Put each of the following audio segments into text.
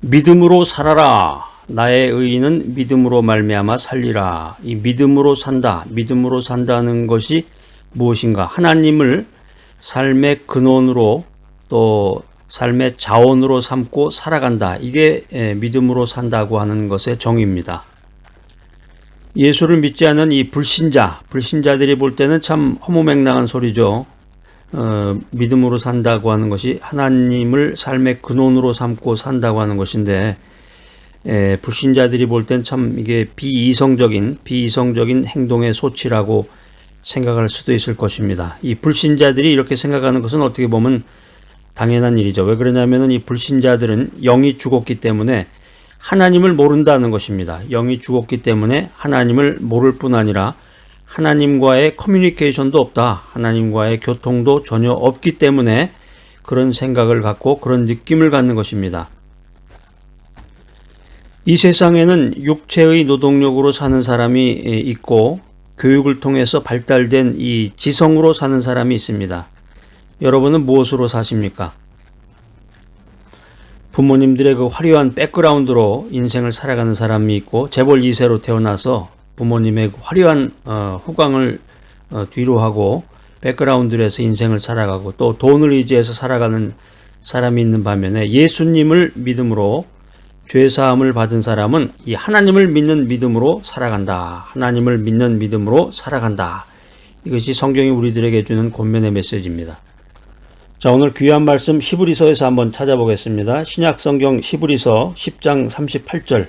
믿음으로 살아라. 나의 의인은 믿음으로 말미암아 살리라. 이 믿음으로 산다. 믿음으로 산다는 것이 무엇인가? 하나님을 삶의 근원으로 또 삶의 자원으로 삼고 살아간다. 이게 에, 믿음으로 산다고 하는 것의 정의입니다. 예수를 믿지 않는 이 불신자, 불신자들이 볼 때는 참 허무맹랑한 소리죠. 어, 믿음으로 산다고 하는 것이 하나님을 삶의 근원으로 삼고 산다고 하는 것인데 에, 불신자들이 볼 땐 참 이게 비이성적인 비이성적인 행동의 소치라고 생각할 수도 있을 것입니다. 이 불신자들이 이렇게 생각하는 것은 어떻게 보면 당연한 일이죠. 왜 그러냐면은 이 불신자들은 영이 죽었기 때문에 하나님을 모른다는 것입니다. 영이 죽었기 때문에 하나님을 모를 뿐 아니라 하나님과의 커뮤니케이션도 없다. 하나님과의 교통도 전혀 없기 때문에 그런 생각을 갖고 그런 느낌을 갖는 것입니다. 이 세상에는 육체의 노동력으로 사는 사람이 있고 교육을 통해서 발달된 이 지성으로 사는 사람이 있습니다. 여러분은 무엇으로 사십니까? 부모님들의 그 화려한 백그라운드로 인생을 살아가는 사람이 있고 재벌 2세로 태어나서 부모님의 그 화려한 어, 후광을 어, 뒤로 하고 백그라운드로 해서 인생을 살아가고 또 돈을 의지해서 살아가는 사람이 있는 반면에 예수님을 믿음으로 죄 사함을 받은 사람은 이 하나님을 믿는 믿음으로 살아간다. 하나님을 믿는 믿음으로 살아간다. 이것이 성경이 우리들에게 주는 권면의 메시지입니다. 자, 오늘 귀한 말씀 히브리서에서 한번 찾아보겠습니다. 신약 성경 히브리서 10장 38절.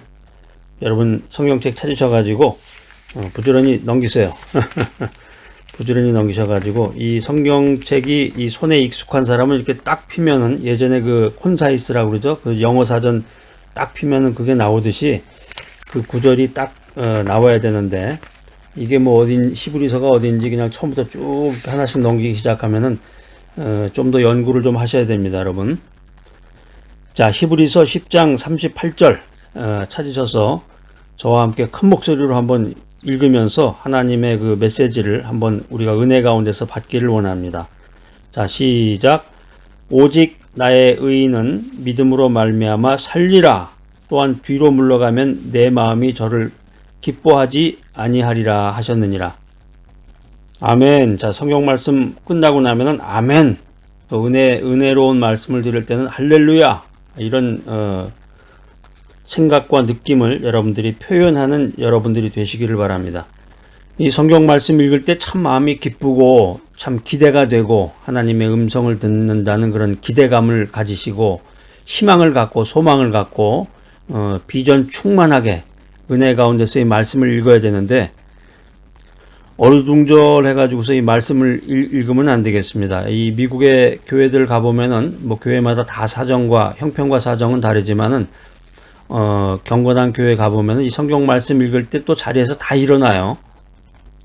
여러분 성경책 찾으셔가지고 어, 부지런히 넘기세요. 부지런히 넘기셔가지고 이 성경책이 이 손에 익숙한 사람은 이렇게 딱 피면은 예전에 그 콘사이스라고 그러죠. 그 영어 사전 딱 피면은 그게 나오듯이 그 구절이 딱 어, 나와야 되는데 이게 뭐 어딘 히브리서가 어딘지 그냥 처음부터 쭉 하나씩 넘기기 시작하면은 어, 좀 더 연구를 좀 하셔야 됩니다, 여러분. 자, 히브리서 10장 38절 어, 찾으셔서 저와 함께 큰 목소리로 한번 읽으면서 하나님의 그 메시지를 한번 우리가 은혜 가운데서 받기를 원합니다. 자, 시작. 오직 나의 의인은 믿음으로 말미암아 살리라. 또한 뒤로 물러가면 내 마음이 저를 기뻐하지 아니하리라 하셨느니라. 아멘. 자, 성경 말씀 끝나고 나면은 아멘. 또 은혜 은혜로운 말씀을 드릴 때는 할렐루야. 이런 어, 생각과 느낌을 여러분들이 표현하는 여러분들이 되시기를 바랍니다. 이 성경 말씀 읽을 때 참 마음이 기쁘고 참 기대가 되고 하나님의 음성을 듣는다는 그런 기대감을 가지시고 희망을 갖고 소망을 갖고 어, 비전 충만하게 은혜 가운데서 이 말씀을 읽어야 되는데 어루둥절 해가지고서 이 말씀을 읽 으면 안 되겠습니다. 이 미국의 교회들 가보면은 뭐 교회마다 다 사정과 형편과 사정은 다르지만은 어, 경건한 교회 가보면은 이 성경 말씀 읽을 때 또 자리에서 다 일어나요.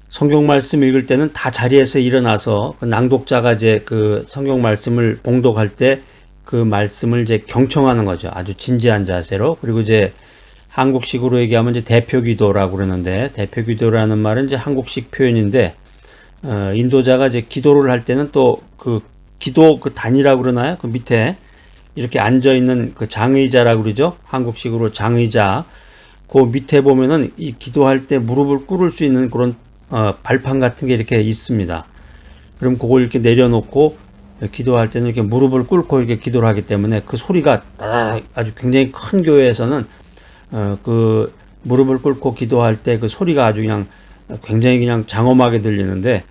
성경 말씀 읽을 때는 다 자리에서 일어나서 그 낭독자가 이제 그 성경 말씀을 봉독할 때 그 말씀을 이제 경청하는 거죠. 아주 진지한 자세로. 그리고 이제 한국식으로 얘기하면 이제 대표 기도라고 그러는데 대표 기도라는 말은 이제 한국식 표현인데 어, 인도자가 이제 기도를 할 때는 또 그 기도 그 단이라고 그러나요? 그 밑에 이렇게 앉아 있는 그 장의자라고 그러죠. 한국식으로 장의자. 그 밑에 보면은 이 기도할 때 무릎을 꿇을 수 있는 그런 어, 발판 같은 게 이렇게 있습니다. 그럼 그걸 이렇게 내려놓고 기도할 때는 이렇게 무릎을 꿇고 이렇게 기도를 하기 때문에 그 소리가 아주 굉장히 큰 교회에서는 어, 그 무릎을 꿇고 기도할 때 그 소리가 아주 그냥 굉장히 그냥 장엄하게 들리는데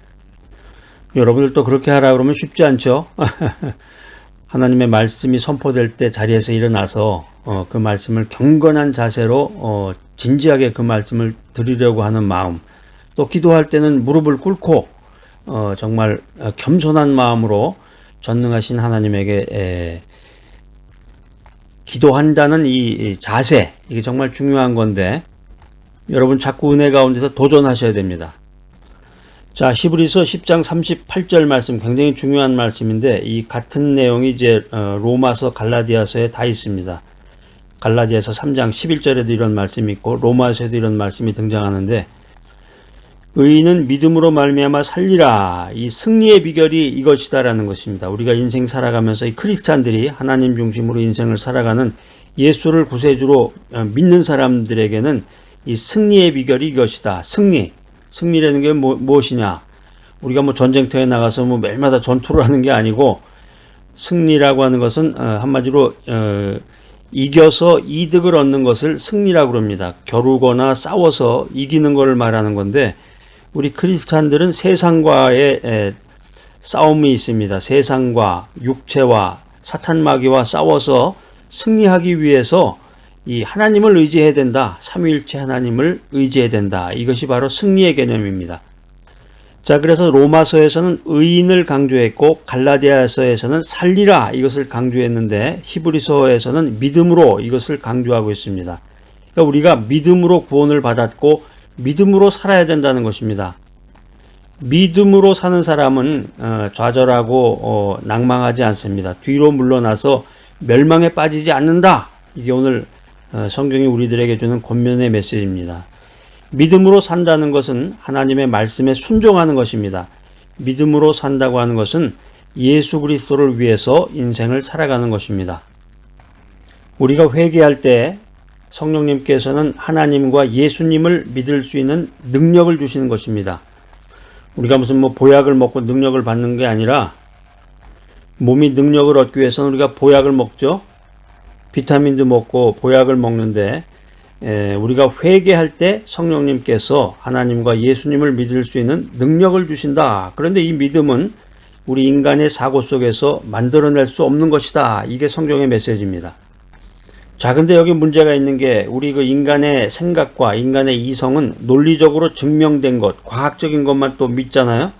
여러분들도 그렇게 하라 그러면 쉽지 않죠. 하나님의 말씀이 선포될 때 자리에서 일어나서 어, 그 말씀을 경건한 자세로 어, 진지하게 그 말씀을 드리려고 하는 마음 또 기도할 때는 무릎을 꿇고 어, 정말 겸손한 마음으로 전능하신 하나님에게 에, 기도한다는 이 자세 이게 정말 중요한 건데 여러분 자꾸 은혜 가운데서 도전하셔야 됩니다. 자 히브리서 10장 38절 말씀 굉장히 중요한 말씀인데 이 같은 내용이 이제 어, 로마서 갈라디아서에 다 있습니다. 갈라디아서 3장 11절에도 이런 말씀이 있고 로마서에도 이런 말씀이 등장하는데 의인은 믿음으로 말미암아 살리라. 이 승리의 비결이 이것이다라는 것입니다. 우리가 인생 살아가면서 이 크리스찬들이 하나님 중심으로 인생을 살아가는 예수를 구세주로 어, 믿는 사람들에게는 이 승리의 비결이 이것이다. 승리. 승리라는 게 뭐, 무엇이냐? 우리가 뭐 전쟁터에 나가서 뭐 매일마다 전투를 하는 게 아니고 승리라고 하는 것은 어, 한마디로 어, 이겨서 이득을 얻는 것을 승리라고 그럽니다. 겨루거나 싸워서 이기는 것을 말하는 건데 우리 크리스찬들은 세상과의 에, 싸움이 있습니다. 세상과 육체와 사탄 마귀와 싸워서 승리하기 위해서 이 하나님을 의지해야 된다. 삼위일체 하나님을 의지해야 된다. 이것이 바로 승리의 개념입니다. 자, 그래서 로마서에서는 의인을 강조했고 갈라디아서에서는 살리라 이것을 강조했는데 히브리서에서는 믿음으로 이것을 강조하고 있습니다. 그러니까 우리가 믿음으로 구원을 받았고 믿음으로 살아야 된다는 것입니다. 믿음으로 사는 사람은 어, 좌절하고 어, 낭망하지 않습니다. 뒤로 물러나서 멸망에 빠지지 않는다. 이게 오늘 어, 성경이 우리들에게 주는 권면의 메시지입니다. 믿음으로 산다는 것은 하나님의 말씀에 순종하는 것입니다. 믿음으로 산다고 하는 것은 예수 그리스도를 위해서 인생을 살아가는 것입니다. 우리가 회개할 때 성령님께서는 하나님과 예수님을 믿을 수 있는 능력을 주시는 것입니다. 우리가 무슨 뭐 보약을 먹고 능력을 받는 게 아니라 몸이 능력을 얻기 위해서는 우리가 보약을 먹죠. 비타민도 먹고 보약을 먹는데 에, 우리가 회개할 때 성령님께서 하나님과 예수님을 믿을 수 있는 능력을 주신다. 그런데 이 믿음은 우리 인간의 사고 속에서 만들어낼 수 없는 것이다. 이게 성경의 메시지입니다. 자, 근데 여기 문제가 있는 게 우리 그 인간의 생각과 인간의 이성은 논리적으로 증명된 것, 과학적인 것만 또 믿잖아요.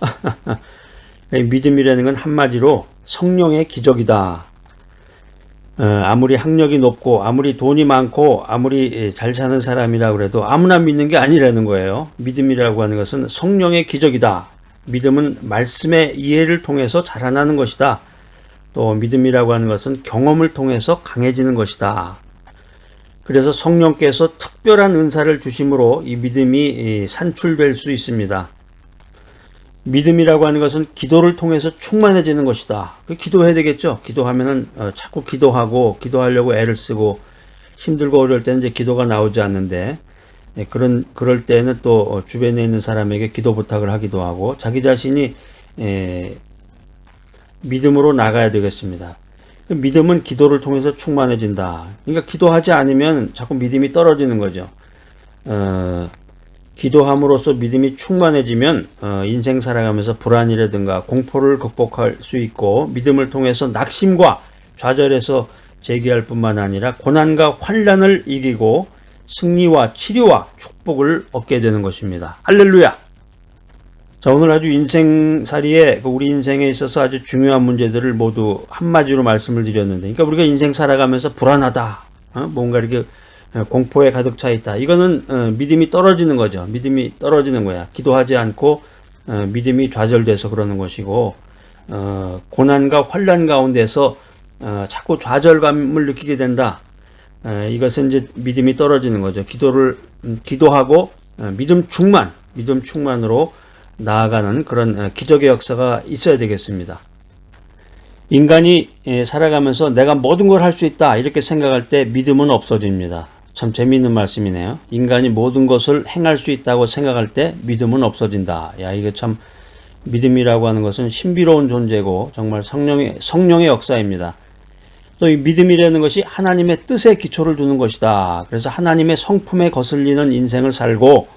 믿음이라는 건 한마디로 성령의 기적이다. 어, 아무리 학력이 높고 아무리 돈이 많고 아무리 잘 사는 사람이라 그래도 아무나 믿는 게 아니라는 거예요. 믿음이라고 하는 것은 성령의 기적이다. 믿음은 말씀의 이해를 통해서 자라나는 것이다. 또 믿음이라고 하는 것은 경험을 통해서 강해지는 것이다. 그래서 성령께서 특별한 은사를 주심으로 이 믿음이 산출될 수 있습니다. 믿음이라고 하는 것은 기도를 통해서 충만해지는 것이다. 그 기도해야 되겠죠. 기도하면은 어, 자꾸 기도하고 기도하려고 애를 쓰고 힘들고 어려울 때는 이제 기도가 나오지 않는데 예, 그런 그럴 때는 또 어, 주변에 있는 사람에게 기도 부탁을 하기도 하고 자기 자신이 에, 믿음으로 나가야 되겠습니다. 그 믿음은 기도를 통해서 충만해진다. 그러니까 기도하지 않으면 자꾸 믿음이 떨어지는 거죠. 어, 기도함으로써 믿음이 충만해지면 어, 인생 살아가면서 불안이라든가 공포를 극복할 수 있고 믿음을 통해서 낙심과 좌절에서 제기할 뿐만 아니라 고난과 환란을 이기고 승리와 치료와 축복을 얻게 되는 것입니다. 할렐루야! 자, 오늘 아주 인생살이에 그 우리 인생에 있어서 아주 중요한 문제들을 모두 한마디로 말씀을 드렸는데, 그러니까 우리가 인생 살아가면서 불안하다, 어? 뭔가 이렇게 어, 공포에 가득 차 있다. 이거는 어, 믿음이 떨어지는 거죠. 믿음이 떨어지는 거야. 기도하지 않고 어, 믿음이 좌절돼서 그러는 것이고 고난과 환란 가운데서 자꾸 좌절감을 느끼게 된다. 이것은 이제 믿음이 떨어지는 거죠. 기도를 음, 기도하고 믿음 충만, 믿음 충만으로 나아가는 그런 기적의 역사가 있어야 되겠습니다. 인간이 살아가면서 내가 모든 걸 할 수 있다 이렇게 생각할 때 믿음은 없어집니다. 참 재미있는 말씀이네요. 인간이 모든 것을 행할 수 있다고 생각할 때 믿음은 없어진다. 야, 이게 참 믿음이라고 하는 것은 신비로운 존재고 정말 성령의 성령의 역사입니다. 또 이 믿음이라는 것이 하나님의 뜻에 기초를 두는 것이다. 그래서 하나님의 성품에 거슬리는 인생을 살고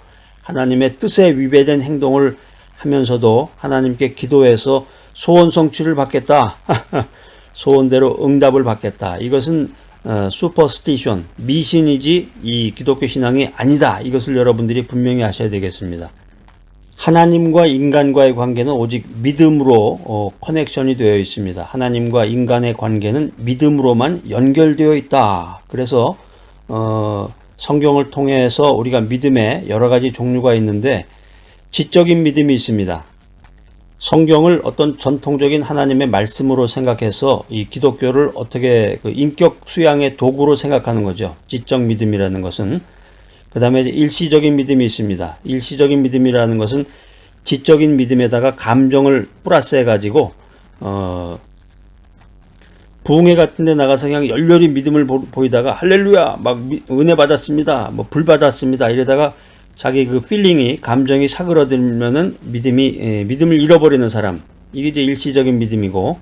하나님의 뜻에 위배된 행동을 하면서도 하나님께 기도해서 소원 성취를 받겠다. 소원대로 응답을 받겠다. 이것은 어, 슈퍼스티션, 미신이지 이 기독교 신앙이 아니다. 이것을 여러분들이 분명히 아셔야 되겠습니다. 하나님과 인간과의 관계는 오직 믿음으로 어, 커넥션이 되어 있습니다. 하나님과 인간의 관계는 믿음으로만 연결되어 있다. 그래서 어, 성경을 통해서 우리가 믿음의 여러 가지 종류가 있는데 지적인 믿음이 있습니다. 성경을 어떤 전통적인 하나님의 말씀으로 생각해서 이 기독교를 어떻게 그 인격 수양의 도구로 생각하는 거죠. 지적 믿음이라는 것은. 그 다음에 일시적인 믿음이 있습니다. 일시적인 믿음이라는 것은 지적인 믿음에다가 감정을 플러스해 가지고 어 부흥회 같은 데 나가서 그냥 열렬히 믿음을 보, 보이다가 할렐루야 막 미- 은혜 받았습니다. 뭐 불 받았습니다. 이러다가 자기 그 필링이 감정이 사그러들면은 믿음이 예, 믿음을 잃어버리는 사람. 이게 이제 일시적인 믿음이고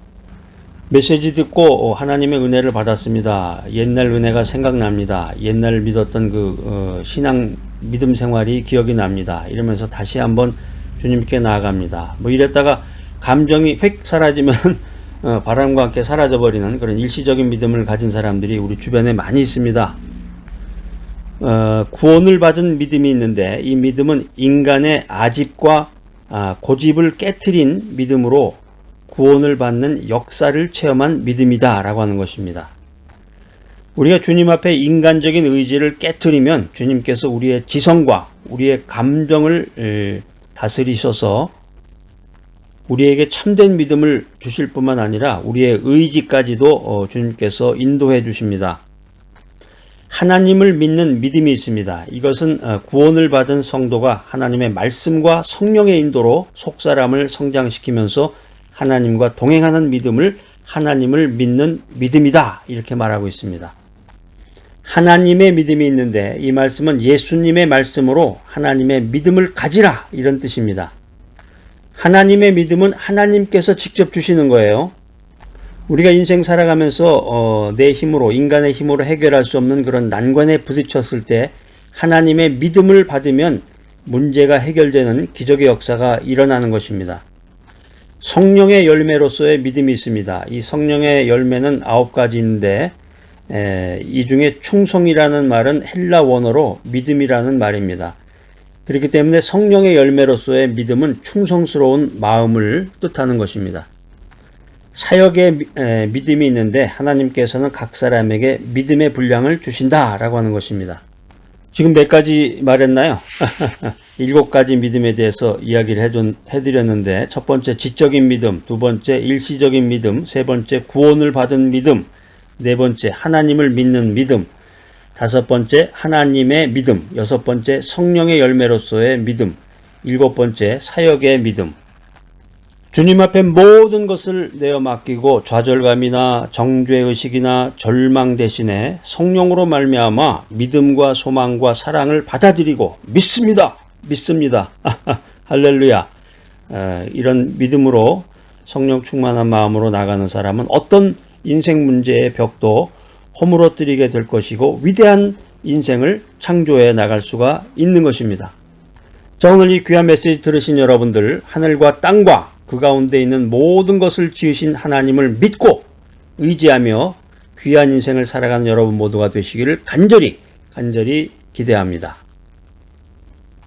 메시지 듣고 어, 하나님의 은혜를 받았습니다. 옛날 은혜가 생각납니다. 옛날 믿었던 그 어, 신앙 믿음 생활이 기억이 납니다. 이러면서 다시 한번 주님께 나아갑니다. 뭐 이랬다가 감정이 획 사라지면 어, 바람과 함께 사라져 버리는 그런 일시적인 믿음을 가진 사람들이 우리 주변에 많이 있습니다. 어, 구원을 받은 믿음이 있는데 이 믿음은 인간의 아집과 아, 고집을 깨뜨린 믿음으로 구원을 받는 역사를 체험한 믿음이다 라고 하는 것입니다. 우리가 주님 앞에 인간적인 의지를 깨뜨리면 주님께서 우리의 지성과 우리의 감정을 에, 다스리셔서 우리에게 참된 믿음을 주실 뿐만 아니라 우리의 의지까지도 어, 주님께서 인도해 주십니다. 하나님을 믿는 믿음이 있습니다. 이것은 어, 구원을 받은 성도가 하나님의 말씀과 성령의 인도로 속사람을 성장시키면서 하나님과 동행하는 믿음을 하나님을 믿는 믿음이다. 이렇게 말하고 있습니다. 하나님의 믿음이 있는데 이 말씀은 예수님의 말씀으로 하나님의 믿음을 가지라 이런 뜻입니다. 하나님의 믿음은 하나님께서 직접 주시는 거예요. 우리가 인생 살아가면서 어, 내 힘으로 인간의 힘으로 해결할 수 없는 그런 난관에 부딪혔을 때 하나님의 믿음을 받으면 문제가 해결되는 기적의 역사가 일어나는 것입니다. 성령의 열매로서의 믿음이 있습니다. 이 성령의 열매는 아홉 가지인데 에, 이 중에 충성이라는 말은 헬라 원어로 믿음이라는 말입니다. 그렇기 때문에 성령의 열매로서의 믿음은 충성스러운 마음을 뜻하는 것입니다. 사역의 미- 에, 믿음이 있는데 하나님께서는 각 사람에게 믿음의 분량을 주신다라고 하는 것입니다. 지금 몇 가지 말했나요? 일곱 가지 믿음에 대해서 이야기를 해준, 해드렸는데 첫 번째 지적인 믿음, 두 번째 일시적인 믿음, 세 번째 구원을 받은 믿음, 네 번째 하나님을 믿는 믿음, 다섯 번째 하나님의 믿음, 여섯 번째 성령의 열매로서의 믿음, 일곱 번째 사역의 믿음. 주님 앞에 모든 것을 내어 맡기고 좌절감이나 정죄 의식이나 절망 대신에 성령으로 말미암아 믿음과 소망과 사랑을 받아들이고 믿습니다. 믿습니다. 할렐루야. 에, 이런 믿음으로 성령 충만한 마음으로 나가는 사람은 어떤 인생 문제의 벽도 허물어뜨리게 될 것이고 위대한 인생을 창조해 나갈 수가 있는 것입니다. 자, 오늘 이 귀한 메시지 들으신 여러분들, 하늘과 땅과 그 가운데 있는 모든 것을 지으신 하나님을 믿고 의지하며 귀한 인생을 살아가는 여러분 모두가 되시기를 간절히, 간절히 기대합니다.